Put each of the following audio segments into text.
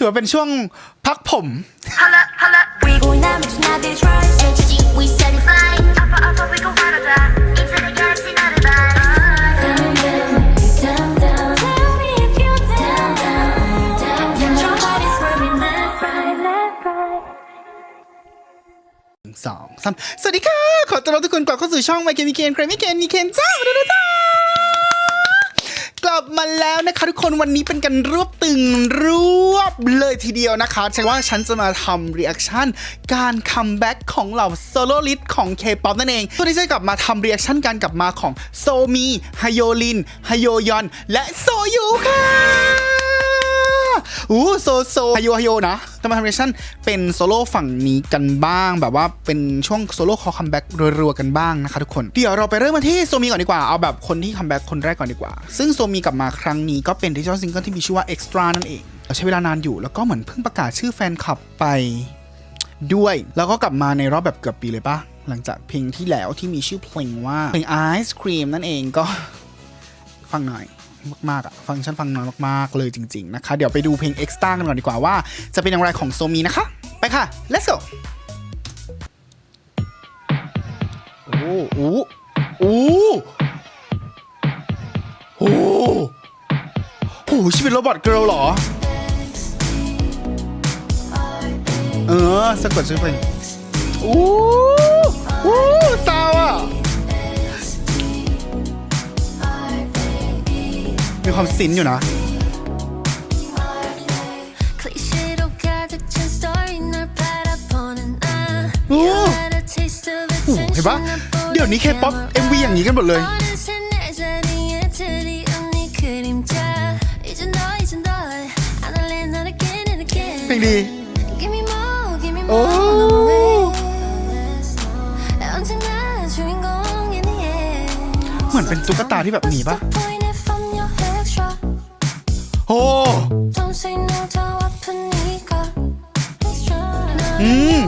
ถือว่าเป็นช่วงพักผม Holla, holla, we Going out, it's not this right. Energy, we certified. alpha, alpha, we gon' ride or die. Into the galaxy, not a die. Down, down, down, down. Tell me if you're down, down, down, down. Your heart is swerving left, right, left, right. สองสามสวัสดีค่ะ ขอต้อนรับทุกคนกลับเข้าสู่ช่องไมเคิลมีเคนใครไม่เคนมีเคนจ้ามาดูนะจ้าก ลับมาแล้วนะคะทุกคนวันนี้เป็นกันรวบตึงรวบเลยทีเดียวนะคะใช่ว่าฉันจะมาทำรีแอคชั่นการคัมแบ็กของเหล่าโซโลลิสของ K-POP นั่นเองตัวนี้จะกลับมาทำรีแอคชั่นการกลับมาของโซมีฮโยลินฮโยยอน และโซยูค่ะ อู้โซโซฮโยฮโยนะแต่มาทำเรชั่นเป็นโซโล่ฝั่งนี้กันบ้าง แบบว่าเป็นช่วงโซโล่คอคัมแบ็กรัวๆกันบ้างนะคะทุกคน เดี๋ยวเราไปเริ่มมาที่โซมีก่อนดีกว่า เอาแบบคนที่คัมแบ็กคนแรกก่อนดีกว่า ซึ่งโซมีกลับมาครั้งนี้ก็เป็นดิจิทัลซิงเกิลที่มีชื่อว่า Extra นั่นเองใช้เวลานานอยู่แล้วก็เหมือนเพิ่งประกาศชื่อแฟนคลับไปด้วย แล้วก็กลับมาในรอบแบบเกือบปีเลยปะหลังจากเพลงที่แล้วที่มีชื่อเพลงว่าเพลง Ice Cream นั่นเองก็ฟังหน่อย มากๆอะฟังฉันฟังน้อยมากๆเลยจริง ๆ นะคะ เดี๋ยวไปดูเพลง Extra กันก่อนดีกว่าว่าจะเป็นอย่างไรของโซมีนะคะ ไปค่ะ let's go โอ้โหโอ้โหโอ้โหชีวิตโรบอทเกิร์ลหรอ เออสะกดชื่อเพลงโอ้โหซาวอะ มีความซินอยู่นะ โอ้โหเห็นปะเดี๋ยวนี้แค่ป๊อปเอ็มวีอย่างนี้กันหมดเลยเพลงดี โอ้เหมือนเป็นตุ๊กตาที่แบบหนีปะ โออืม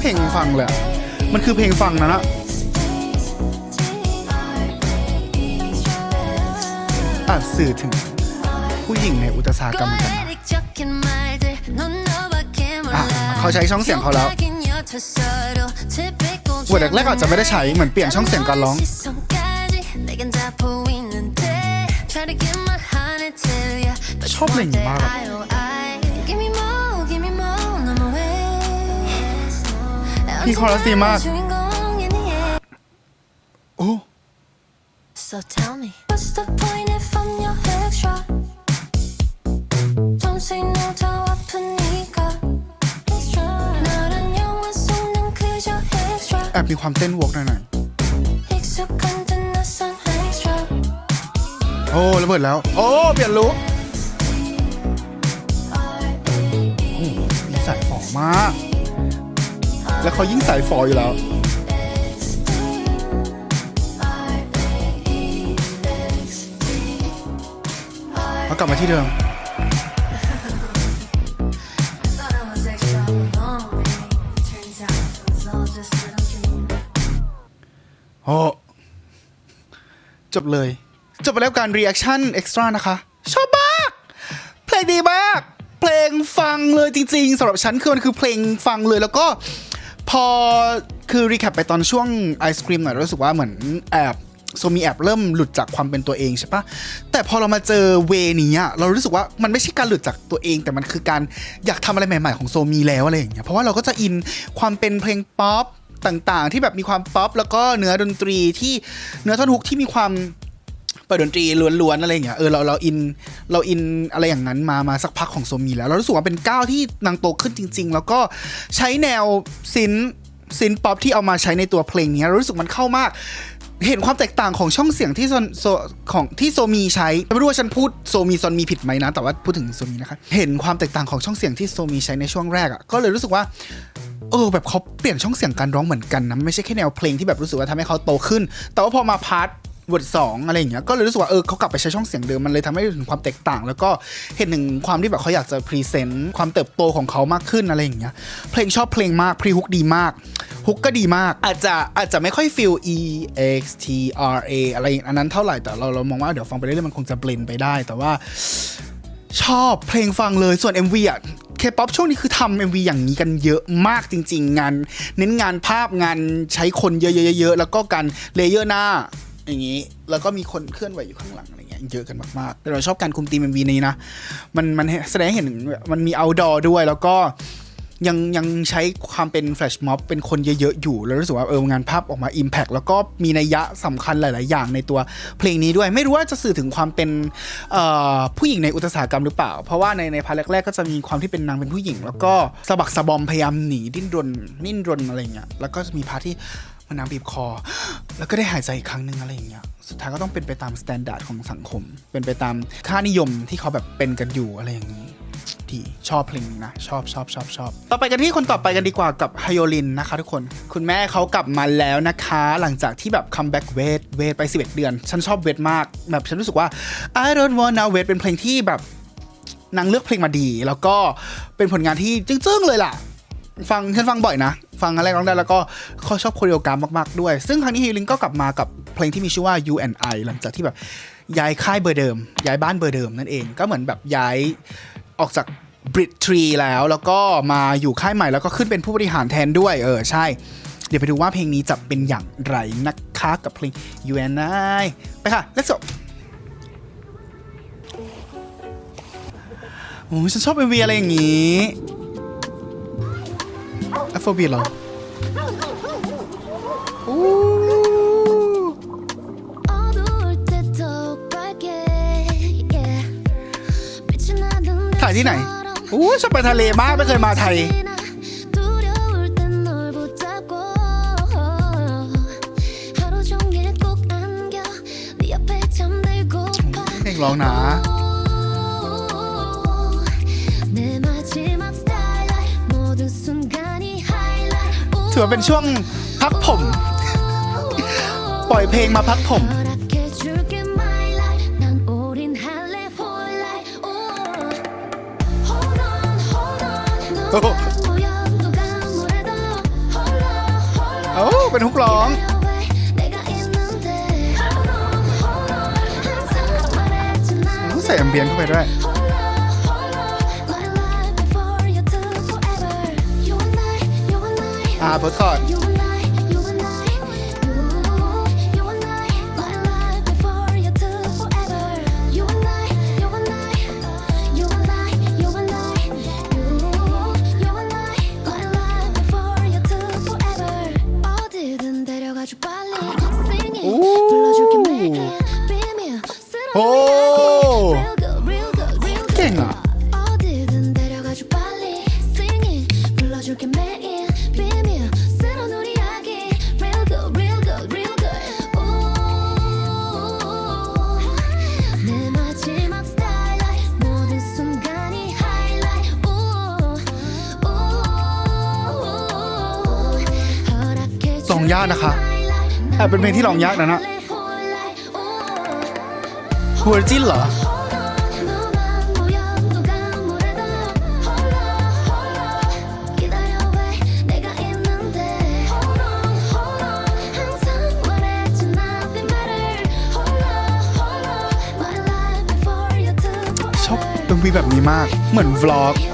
เพลงฟังเลยมันคือเพลงฟังนะนะอะสื่อถึง ญิงในอุตสาหกรรมกันเขาใช้ช่องเสียงเขาแล้วหัวแรกๆอาจจะไม่ได้ใช้เหมือนเปลี่ยนช่องเสียงการร้อง ชอบเพลงมากพี่คอรัสดีมาก โอ้ So tell me, what's the point if I'm your extra? แอบมีความเต้นวกหน่อยโอ้ระเบิดแล้ว โอ้ เปลี่ยนลุกสายฝอมาก แล้วเขายิ่งใส่ฝออยู่แล้วเขากลับมาที่เดิม จบเลย จบไปแล้วการรีแอคชั่นเอ็กซ์ตร้านะคะ ชอบมากเพลงดีมากเพลงฟังเลยจริงๆสำหรับฉันคือมันคือเพลงฟังเลยแล้วก็พอคือรีแคปไปตอนช่วงไอศครีมหน่อยรู้สึกว่าเหมือนแอบโซมีแอบเริ่มหลุดจากความเป็นตัวเองใช่ปะแต่พอเรามาเจอเวนี้อะเรารู้สึกว่ามันไม่ใช่การหลุดจากตัวเอง แต่มันคือการอยากทำอะไรใหม่ ๆ ของโซมีแล้วอะไรอย่างเงี้ยเพราะว่าเราก็จะอินความเป็นเพลงป๊อป ต่างๆ ที่แบบมีความป๊อปแล้วก็เนื้อดนตรีที่เนื้อท่อนฮุกที่มีความเปิดดนตรีล้วนๆอะไรอย่างเงี้ยเออเราเราอินเราอินอะไรอย่างนั้นมามาสักพักของโซมีแล้ว เรารู้สึกว่าเป็นก้าวที่นางโตขึ้นจริง ๆ แล้วก็ใช้แนวซินซินป๊อปที่เอามาใช้ในตัวเพลงนี้เรารู้สึกมันเข้ามาก เห็นความแตกต่างของช่องเสียงที่โซโซของที่โซมีใช้ไม่รู้ว่าฉันพูดโซมีซอนมีผิดไหมนะ แต่ว่าพูดถึงโซมีนะคะเห็นความแตกต่างของช่องเสียงที่โซมีใช้ในช่วงแรกอะ่ะก็เลยรู้สึกว่า เออแบบเขาเปลี่ยนช่องเสียงการร้องเหมือนกันนะไม่ใช่แค่แนวเพลงที่แบบรู้สึกว่าทำให้เขาโตขึ้น แต่ว่าพอมาพาร์ทวอร์ดสองอะไรอย่างเงี้ยก็เลยรู้สึกว่าเออเขากลับไปใช้ช่องเสียงเดิมมันเลยทำให้เห็นความแตกต่าง แล้วก็เห็นถึงความที่แบบเขาอยากจะพรีเซนต์ความเติบโตของเขามากขึ้นอะไรอย่างเงี้ยเพลงชอบเพลงมากพรีฮุกดีมากฮุกก็ดีมาก อาจจะอาจจะไม่ค่อยฟีล E X T R A อะไรอันนั้นเท่าไหร่แต่เราเรามองว่าเดี๋ยวฟังไปเรื่อยๆมันคงจะเบลนไปได้ แต่ว่าชอบเพลงฟังเลยส่วน MV อะ เคป๊อปช่วงนี้คือทำเอ็มวีอย่างนี้กันเยอะมากจริง ๆ งาน เน้นงานภาพงานใช้คนเยอะๆๆแล้วก็การเลเยอร์หน้าอย่างนี้ แล้วก็มีคนเคลื่อนไหวอยู่ข้างหลังอะไรเงี้ยเยอะกันมากๆแต่เราชอบการคุมทีมเอ็มวีนี้นะมันมันแสดงเห็นมันมีเอาดอด้วยแล้วก็ ยังยังใช้ความเป็นแฟลชม็อบเป็นคนเยอะๆ อยู่ แล้วรู้สึกว่าเอองานภาพออกมา Impact แล้วก็มีนัยยะสำคัญหลาย ๆ อย่างในตัวเพลงนี้ด้วย ไม่รู้ว่าจะสื่อถึงความเป็นผู้หญิงในอุตสาหกรรมหรือเปล่า เพราะว่าในในพาร์ทแรก ๆ ก็จะมีความที่เป็นนางเป็นผู้หญิง แล้วก็สะบักสะบอมพยายามหนีดิ้นรนนิ่นรนอะไรเงี้ยแล้วก็จะมีพาร์ทที่มันนางบีบคอ แล้วก็ได้หายใจอีกครั้งหนึ่งอะไรอย่างเงี้ยสุดท้ายก็ต้องเป็นไปตามสแตนดาร์ดของสังคม เป็นไปตามค่านิยมที่เขาแบบเป็นกันอยู่อะไรอย่างนี้ ที่ชอบเพลงนะ ชอบชอบชอบชอบต่อไปกันที่คนต่อไปกันดีกว่ากับไฮโอลินนะคะทุกคน คุณแม่เขากลับมาแล้วนะคะ หลังจากที่แบบคัมแบ็กเวทเวทไป 11 เดือน ฉันชอบเวทมาก แบบฉันรู้สึกว่า I don't wanna wait เป็นเพลงที่แบบนางเลือกเพลงมาดี แล้วก็เป็นผลงานที่จึ้งๆเลยล่ะ ฟังฉันฟังบ่อยนะ ฟังอะไรร้องได้แล้วก็เขาชอบโคเรียกราฟมากๆด้วย ซึ่งครั้งนี้ฮิลินก็กลับมากับเพลงที่มีชื่อว่า You and I หลังจากที่แบบย้ายค่ายเบอร์เดิม ย้ายบ้านเบอร์เดิมนั่นเองก็เหมือนแบบย้าย ออกจากบริดทรีแล้วแล้วก็มาอยู่ค่ายใหม่แล้วก็ขึ้นเป็นผู้บริหารแทนด้วย เออ ใช่ เดี๋ยวไปดูว่าเพลงนี้จะเป็นอย่างไรนะคะกับเพลง You and I ไปค่ะ let's go โอ้ยฉันชอบ MV อะไรอย่างงี้อโฟบีเหรอ ที่ไหนอู้จะไปทะเลมากไม่เคยมาไทย เพลงร้องนะถือเป็นช่วงพักผม ปล่อยเพลงมาพักผม โอ้เป็นฮุกร้องใส่แอมเบียนเข้าไปด้วยอ่าเพิร์อด เป็นเพลงที่ลองยากนะนะหัวจิ้นเหรอชอบดนตรีแบบนี้มาก เหมือนวล็อก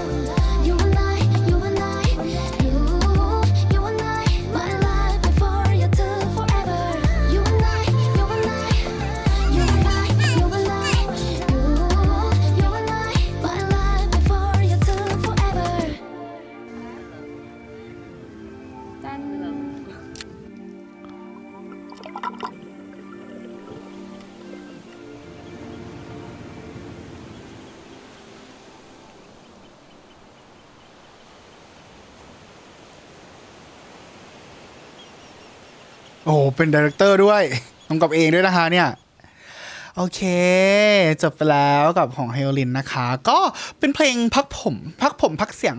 โอ้โหเป็นดีเรคเตอร์ด้วยกำกับเองด้วยนะคะเนี่ย โอเค จบไปแล้วกับของไฮโอลินนะคะ ก็เป็นเพลงพักผม พักผมพักเสียง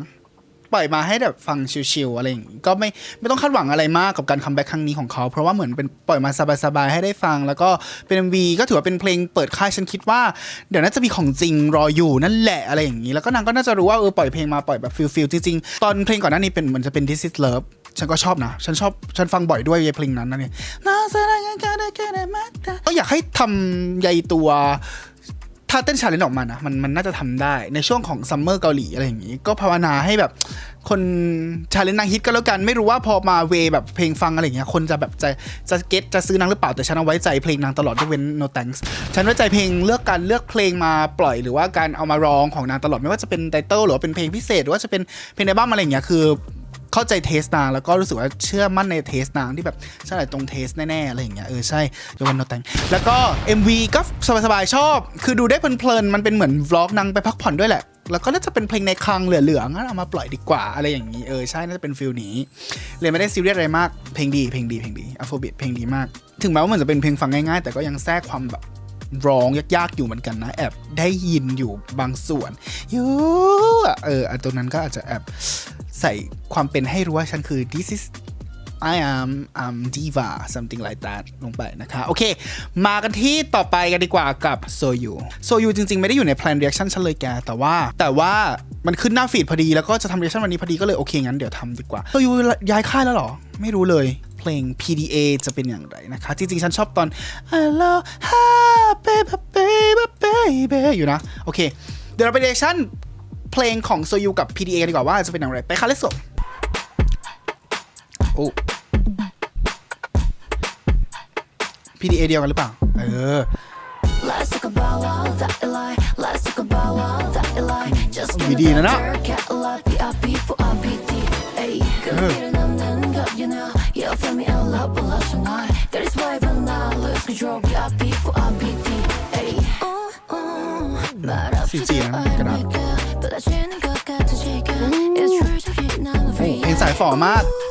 ปล่อยมาให้แบบฟังชิลๆอะไรอย่างงี้ก็ไม่ไม่ต้องคาดหวังอะไรมากกับการคัมแบ็กครั้งนี้ของเขา เพราะว่าเหมือนเป็นปล่อยมาสบายๆให้ได้ฟัง แล้วก็เป็น MV ก็ถือว่าเป็นเพลงเปิดค่ายฉันคิดว่าเดี๋ยวน่าจะมีของจริงรออยู่นั่นแหละอะไรอย่างนี้ แล้วก็นางก็น่าจะรู้ว่าเออปล่อยเพลงมาปล่อยแบบฟิลฟิลจริงๆตอนเพลงก่อนหน้านี้เป็นเหมือนจะเป็น This is Love ฉันก็ชอบนะ ฉันชอบฉันฟังบ่อยด้วยเพลงนั้นนะเนี่ยก็อยากให้ทำใยตัวถ้าเต้นชาเลนจ์ออกมานะมันมันน่าจะทำได้ในช่วงของซัมเมอร์เกาหลีอะไรอย่างนี้ ก็ภาวนาให้แบบ คนชาเลนจ์นางฮิตก็แล้วกัน ไม่รู้ว่าพอมาเวแบบเพลงฟังอะไรอย่างเงี้ยคนจะแบบจะจะเก็ตจะซื้อนางหรือเปล่าแต่ฉันเอาไว้ใจเพลงนางตลอดยกเว้น no thanks ฉันไว้ใจเพลงเลือกการเลือกเพลงมาปล่อยหรือว่าการเอามาร้องของนางตลอดไม่ว่าจะเป็นไตเติลหรือว่าเป็นเพลงพิเศษ หรือว่าจะเป็นเพลงในบ้านอะไรอย่างเงี้ยคือ เข้าใจเทสนางแล้วก็รู้สึกว่าเชื่อมั่นในเทสนางที่แบบใช่ตรงเทสแน่ๆอะไรอย่างเงี้ยเออใช่ยกเว้นโนแตงแล้วก็ MV ก็สบายๆชอบ คือดูได้เพลินๆมันเป็นเหมือนวล็อกนางไปพักผ่อนด้วยแหละแล้วก็น่าจะเป็นเพลงในคลังเหลือๆงั้นเอามาปล่อยดีกว่าอะไรอย่างนี้เออใช่น่าจะเป็นฟิลนี้เลยไม่ได้ซีเรียสอะไรมากเพลงดีเพลงดีเพลงดีอัฟโฟบิทเพลงดีมาก ถึงแม้ว่ามันจะเป็นเพลงฟังง่ายๆ แต่ก็ยังแทรกความแบบร้องยากๆอยู่เหมือนกันนะ แอบได้ยินอยู่บางส่วนยูเอออันนั้นก็อาจจะแอบ ใส่ความเป็นให้รู้ว่าฉันคือ this is I am um diva something like that ลงไปนะคะ โอเค มากันที่ต่อไปกันดีกว่ากับ So You So You จริง ๆ ไม่ได้อยู่ใน plan reaction ฉันเลยแก แต่ว่าแต่ว่ามันขึ้นหน้าฟีดพอดี แล้วก็จะทำ reaction วันนี้พอดีก็เลยโอเค งั้นเดี๋ยวทำดีกว่า So You ย้ายค่ายแล้วหรอ ไม่รู้เลยเพลง PDA จะเป็นอย่างไรนะคะ จริง ๆ ฉันชอบตอน I love baby baby baby อยู่นะ โอเค เดี๋ยวเราไป reaction เพลงของ So You กับ PDA กันดีกว่าว่าจะเป็นอย่างไร ไปค่ะ let's go โอ้ PDA เดียวกันหรือเปล่า เออ Let's talk about all that I like. Let's talk about all that I like. Just give me Video na that na. jerk, cat, I love the RP for RPT. Ay, come here and I'm done, got you now. Yeah, feel me สายฝ่อมาก위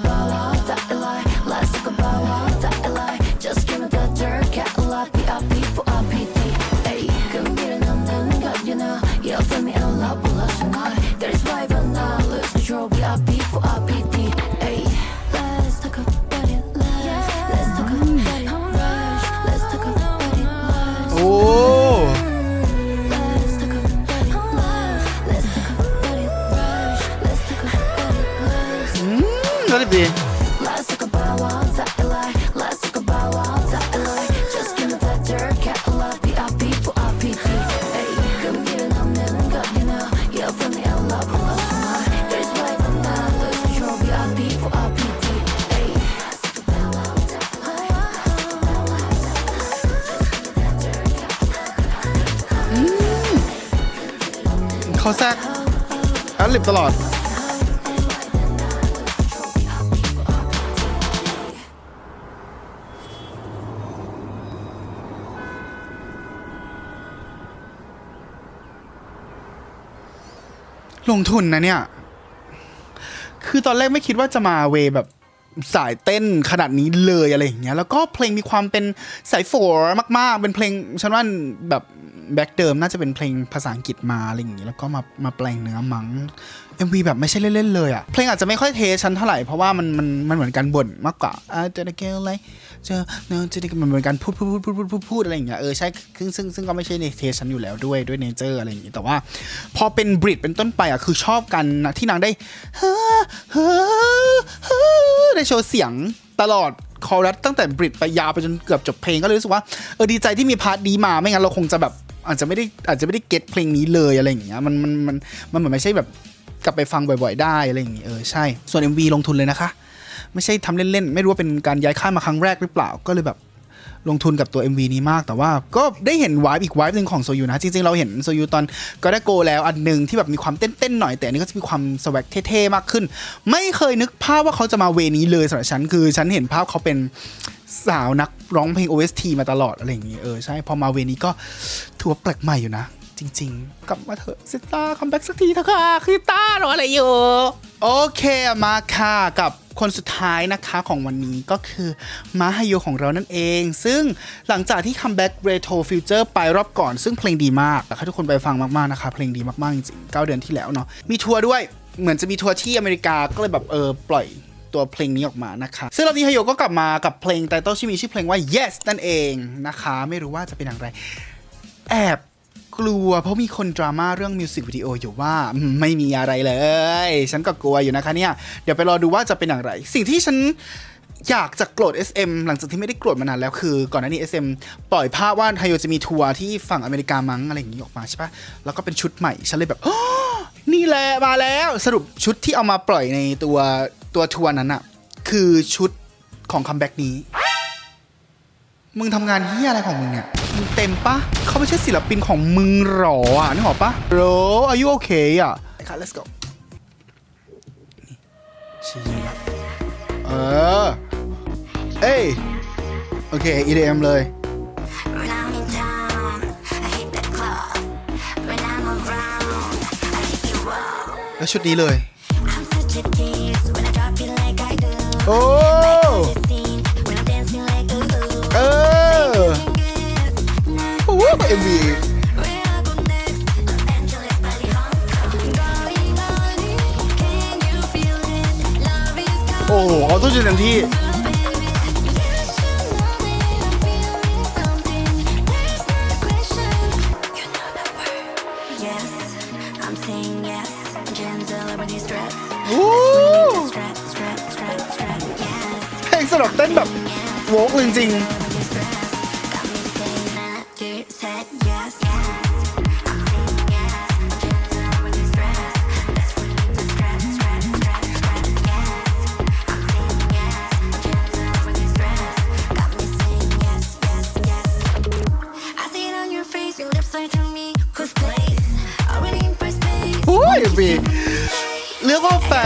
like. เขาแทรกแล้วลิบตลอด ลงทุนนะเนี่ย คือตอนแรกไม่คิดว่าจะมาเวแบบสายเต้นขนาดนี้เลยอะไรอย่างเงี้ย แล้วก็เพลงมีความเป็นสายโฟร์มาก ๆ เป็นเพลงฉันว่าแบบแบ็คเดิมน่าจะเป็นเพลงภาษาอังกฤษมาอะไรอย่างเงี้ยแล้วก็มามาแปลงเนื้อมั้ง MV แบบไม่ใช่เล่นๆเลยอะเพลงอาจจะไม่ค่อยเทฉันเท่าไหร่เพราะว่ามันมันมันเหมือนการบ่นมากกว่าอ่าเจอเกลอะไรเจอเนอะเจอมันเหมือนการพูดพูดพูดพูดพูดพูดพูดอะไรอย่างเงี้ยเออใช่ซึ่งซึ่งซึ่งก็ไม่ใช่ในเทฉันอยู่แล้วด้วยด้วยเนเจอร์อะไรอย่างงี้แต่ว่า พอเป็นบริดเป็นต้นไปอะคือชอบกันนะที่นางได้ได้โชว์เสียงตลอดคอรัสตั้งแต่บริดไปยาวไปจนเกือบจบเพลงก็เลยรู้สึกว่าเออดีใจที่มีพาร์ทนี้มาไม่งั้นเราคงจะแบบอาจจะไม่ได้อาจจะไม่ได้เก็ตเพลงนี้เลยอะไรอย่างเงี้ยมันมันมันมันเหมือนไม่ใช่แบบ กลับไปฟังบ่อยๆ ได้อะไรอย่างเงี้ยเออใช่ ส่วน MV ลงทุนเลยนะคะ ไม่ใช่ทำเล่นๆ ไม่รู้ว่าเป็นการย้ายค่ายมาครั้งแรกหรือเปล่าก็เลยแบบลงทุนกับตัว MV นี้มาก แต่ว่าก็ได้เห็นวายอีกวายหนึ่งของโซยูนะ จริง ๆ เราเห็นโซยูตอนก็ได้โกแล้วอันหนึ่งที่แบบมีความเต้น ๆ หน่อย แต่อันนี้ก็จะมีความสวักเท่ ๆ มากขึ้น ไม่เคยนึกภาพว่าเขาจะมาเวนี้เลยสำหรับฉัน คือฉันเห็นภาพเขาเป็นสาวนักร้องเพลง OST มาตลอดอะไรอย่างงี้เออใช่ พอมาเวนี้ก็ถือว่าแปลกใหม่อยู่นะ จริง ๆ กลับมาเถอะซิต้าคัมแบ็กสักทีเถอะค่ะคือต้ารออะไรอยู่ โอเคมาค่ะกับคนสุดท้ายนะคะของวันนี้ก็คือมาฮายโยของเรานั่นเอง ซึ่งหลังจากที่คัมแบ็กเรโทรฟิวเจอร์ไปรอบก่อน ซึ่งเพลงดีมากอยากให้ทุกคนไปฟังมากๆนะคะ เพลงดีมากๆจริงๆ9เดือนที่แล้วเนาะมีทัวร์ด้วยเหมือนจะมีทัวร์ที่อเมริกาก็เลยแบบเออปล่อยตัวเพลงนี้ออกมานะคะ ซึ่งรอบนี้ฮายโยก็กลับมากับเพลงไตเติ้ลที่มีชื่อเพลงว่า yes นั่นเองนะคะ ไม่รู้ว่าจะเป็นอย่างไร แอบ กลัวเพราะมีคนดราม่าเรื่องมิวสิกวิดีโออยู่ว่าไม่มีอะไรเลย ฉันก็กลัวอยู่นะคะเนี่ย เดี๋ยวไปรอดูว่าจะเป็นอย่างไร สิ่งที่ฉันอยากจะโกรธ SM หลังจากที่ไม่ได้โกรธมานานแล้วคือ ก่อนหน้านี้ SM ปล่อยภาพว่าไฮโยจะมีทัวร์ที่ฝั่งอเมริกามั้งอะไรอย่างนี้ออกมาใช่ปะแล้วก็เป็นชุดใหม่ ฉันเลยแบบนี่แหละมาแล้วสรุปชุดที่เอามาปล่อยในตัวตัวทัวร์นั้นอะคือชุดของคัมแบ็กนี้ มึงทำงานเฮียอะไรของมึงเนี่ย มึงเต็มปะเขาไม่ใช่ศิลปินของมึงหรออะนึกออกปะโรอายุโอเคอะไปค่ะ let's go นี่ชี้ละเออ เอ้ย โอเค EDM เลย When I'm in town, I hit the club. When I'm around, I hit you up. แล้วชุดนี้เลย I'm such is โอ้โหเอาตู้จุดเต็มที่ coming, baby. Yes, you know that I'm feeling something. There's no question. You know the word. Yes, I'm saying yes. Gentle over this dress. โอ้ Stress, stress, stress, stress, yes. เพลงสำหรับเต้นแบบโวกเลยจริง Over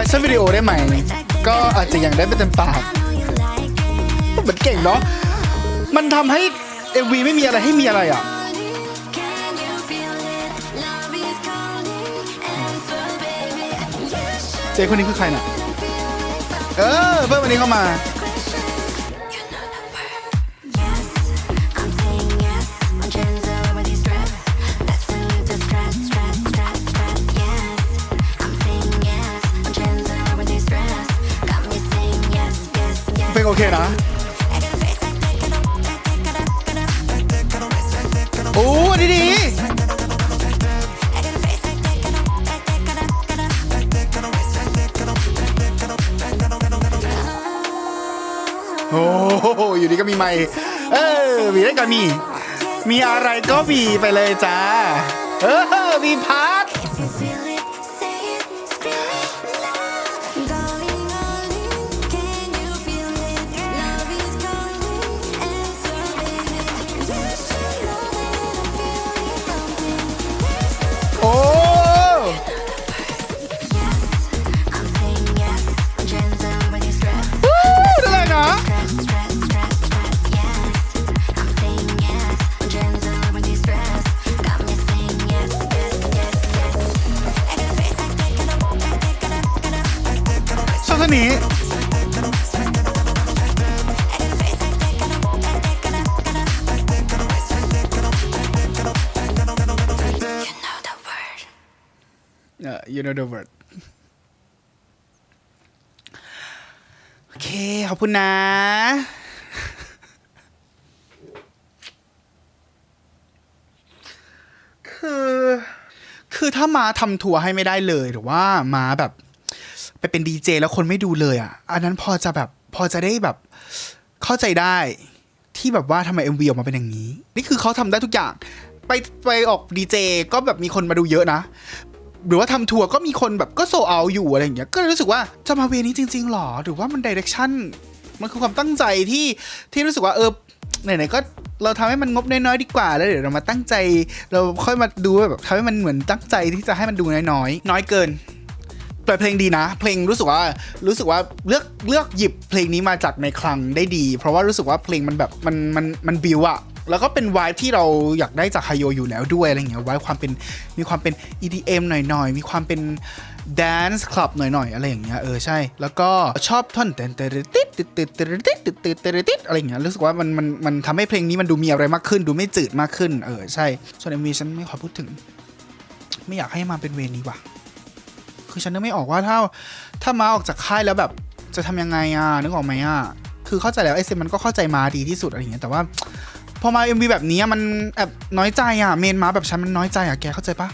ชั่นวิดีโอได้ไหม ก็อาจจะยังได้ไม่เต็มปากเหมือนเก่งเนาะมันทำให้ MV ไม่มีอะไรให้มีอะไรอะ เจคนนี้คือใครน่ะ เออ เพิ่มวันนี้เข้ามา that, get up, that, get up, get up. โอ้โหอยู่ดีก็มีไมค์เออมีได้ก็มี มีอะไรก็มีไปเลยจ้า เออมีพา ดอะเวิร์ดโอเค ขอบคุณนะ คือ คือถ้ามาทำทัวร์ให้ไม่ได้เลยหรือว่ามาแบบ ไปเป็นดีเจแล้วคนไม่ดูเลยอะ อันนั้นพอจะแบบ พอจะได้แบบ เข้าใจได้ที่แบบว่าทำไมเอ็มวีออกมาเป็นอย่างนี้ นี่คือเขาทำได้ทุกอย่าง ไปไปออกดีเจก็แบบมีคนมาดูเยอะนะ หรือว่าทำทัวร์ก็มีคนแบบก็โซเอาอยู่อะไรอย่างเงี้ยก็เลยรู้สึกว่าจะมาเวนี้จริงๆหรอ หรือว่ามันดิเรกชันมันคือความตั้งใจที่ที่รู้สึกว่าเออไหนๆก็เราทำให้มันงบน้อยๆดีกว่าแล้วเดี๋ยวเรามาตั้งใจ เราค่อยมาดูแบบทำให้มันเหมือนตั้งใจที่จะให้มันดูน้อยๆน้อยเกินแต่เพลงดีนะ เพลงรู้สึกว่ารู้สึกว่าเลือกเลือกหยิบเพลงนี้มาจากในคลังได้ดี เพราะว่ารู้สึกว่าเพลงมันแบบมันมันมันบิวอะ แล้วก็เป็นวายที่เราอยากได้จากไฮโยอยู่แล้วด้วยอะไรเงี้ยวายความเป็นมีความเป็น EDM หน่อยๆ มีความเป็น Dance Club หน่อยๆ อะไรอย่างเงี้ยเออใช่ แล้วก็ชอบท่อนเต้นเตติดติดติดติดติดติดติดติดติดอะไรอย่างเงี้ยรู้สึกว่ามันมันมันทำให้เพลงนี้มันดูมีอะไรมากขึ้น ดูไม่จืดมากขึ้น เออใช่ส่วน MV ฉันไม่ขอพูดถึง ไม่อยากให้มาเป็นเวนี้ว่ะ คือฉันนึกไม่ออกว่าถ้าถ้ามาออกจากค่ายแล้วแบบจะทำยังไงอะนึกออกไหมอะคือเข้าใจแล้วไอเซนมันก็เข้าใจมาดีที่สุดอะไรอย่างเงี้ยแต่ว่า พอมา MV แบบนี้มันแอบน้อยใจอะเมนมาแบบฉันมันน้อยใจอะแกเข้าใจปะ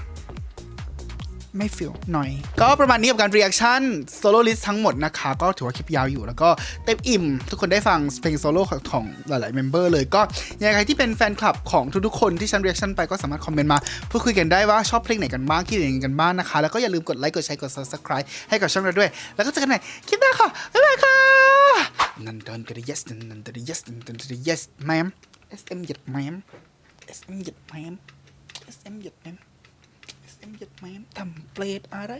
ไม่ฟิลหน่อย ก็ประมาณนี้กับการ reaction solo list ทั้งหมดนะคะ ก็ถือว่าคลิปยาวอยู่แล้วก็เต็มอิ่ม ทุกคนได้ฟังเพลงโซโล่ของหลายๆเมมเบอร์เลยก็ยังไงใครที่เป็นแฟนคลับของทุกๆคนที่ฉัน reaction ไปก็สามารถคอมเมนต์มา พูดคุยกันได้ว่าชอบเพลงไหนกันบ้างคิดเห็นยังไงกันบ้างนะคะ แล้วก็อย่าลืมกดไลค์กดแชร์กด subscribe ให้กับช่องเราด้วย แล้วก็เจอกันใหม่คลิปหน้าค่ะบ๊ายบายค่ะนันดอนกระ yes นันดอนกระ yes นันดอนกระ yes แมม SM វៀតណាម SM វៀតណាម SM វៀតណាម SM វៀតណាម template អរ៉ៃ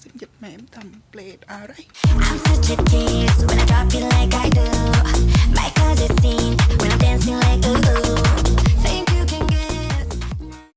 SM វៀតណាម template អរ៉ៃ I'm such a tease when I drop you like I do My cause it's seen when I'm dancing like ooh, ooh.